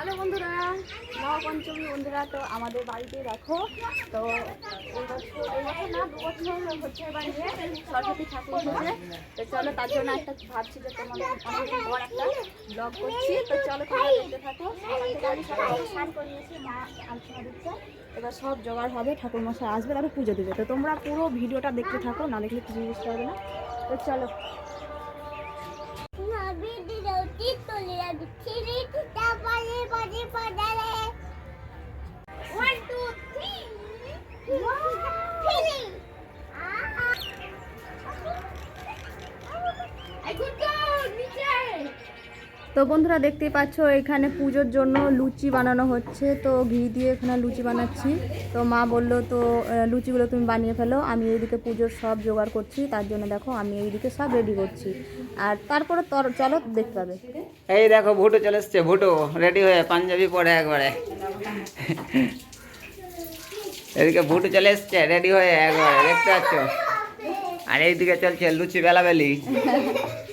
Hello বন্ধুরা নবপঞ্চমী বন্ধুরা, তো আমাদের বাড়িতে দেখো, তো এই না, দু বছর হচ্ছে এবার নিয়ে সরস্বতী ঠাকুর তো চলো তার জন্য একটা ভাবছি যে তোমাদের একটা ব্লগ করছি। তো চলো থাকো। মা আলোচনা দিচ্ছে। এবার সব জোগাড় হবে ঠাকুর মশাই আসবে, তারপর পুজো দেবে। তো তোমরা পুরো ভিডিওটা দেখতে থাকো, না দেখলে কিছু বুঝতে পারবে না। তো চলো। তো বন্ধুরা দেখতেই পাচ্ছ, এখানে পুজোর জন্য লুচি বানানো হচ্ছে। তো ঘি দিয়ে এখানে লুচি বানাচ্ছি। তো মা বলল, তো লুচিগুলো তুমি বানিয়ে ফেলো। আমি এইদিকে পুজোর সব জোগাড় করছি। তার জন্য দেখো, আমি এইদিকে সব রেডি করছি। আর তারপরে তর, চলো দেখতে পাবে এই দেখো ভুটো চলে এসছে ভুটো রেডি হয়ে পাঞ্জাবি পরে একবারে। এদিকে ভুটো চলে এসছে রেডি হয়ে একবারে, দেখতে পাচ্ছ? আর এইদিকে চলছে লুচি বেলাবেলি।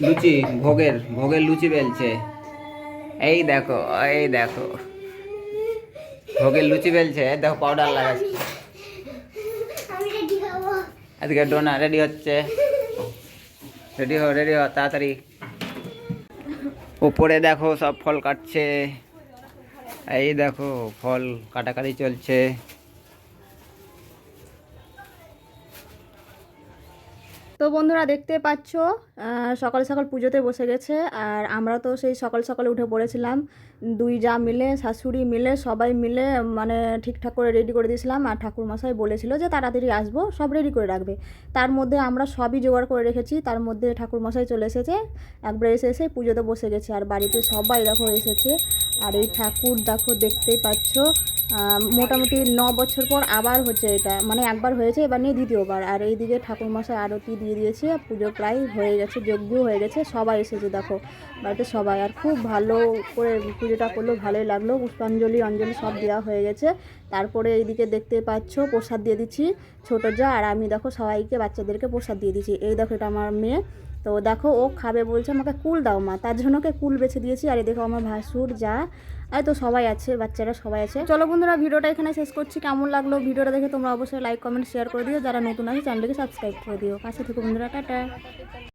লুচি, ভোগের ভোগের লুচি বেলছে। এই দেখো এই দেখো। ভোগের লুচি বেলছে দেখো পাউডার লাগাচ্ছে। এদিকে ডোনা রেডি হচ্ছে। রেডি হো রেডি হো তাড়াতাড়ি। উপরে দেখো সব ফল কাটছে। এই দেখো, ফল কাটাকাটি চলছে। তো বন্ধুরা দেখতে পাচ্ছ সকাল সকাল পুজোতে বসে গেছে, আর আমরা তো সেই সকাল সকালে উঠে পড়েছিলাম। দুই যা মিলে, শাশুড়ি মিলে, সবাই মিলে মানে ঠিকঠাক করে রেডি করে দিয়েছিলাম, আর ঠাকুরমশাই বলেছিল যে তাড়াতাড়ি আসব, সব রেডি করে রাখবে। তার মধ্যে আমরা সবই জোগাড় করে রেখেছি, তার মধ্যে ঠাকুরমশাই চলে এসেছে, একবার এসে এসে পুজোতে বসে গেছে, আর বাড়িতে সবাই দেখো এসেছে, আর এই ঠাকুর দেখো দেখতেই পাচ্ছ মোটামুটি ন বছর পর আবার হচ্ছে এটা মানে একবার হয়েছে, এবার নিয়ে দ্বিতীয়বার, আর এইদিকে ঠাকুরমশাই আরতি দিয়ে দিয়েছে পুজো প্রায় হয়ে গেছে যজ্ঞ হয়ে গেছে, সবাই এসেছে দেখো। বাড়িতে সবাই, আর খুব ভালো করে পুজোটা করল, ভালোই লাগল, পুষ্পাঞ্জলি, অঞ্জলি সব দেওয়া হয়ে গেছে। তারপরে এইদিকে দেখতে পাচ্ছ, প্রসাদ দিয়ে দিচ্ছি ছোটো যা, আর আমি দেখো সবাইকে, বাচ্চাদেরকে প্রসাদ দিয়ে দিচ্ছি। এই দেখো এটা আমার মেয়ে তো দেখো ও খাবে বলছে, আমাকে কুল দাও মা। তার জন্য ওকে কুল বেছে দিয়েছি। আর দেখো আমার ভাসুর যা। আর তো সবাই আছে, বাচ্চারা সবাই আছে। চলো বন্ধুরা, ভিডিওটা এখানে শেষ করছি। কেমন লাগল ভিডিওটা দেখে তোমরা অবশ্যই লাইক কমেন্ট শেয়ার করে দিও। যারা নতুন আছে, চ্যানেলটিকে সাবস্ক্রাইব করে দিও। কাছে থেকে বন্ধুরা, টাটা।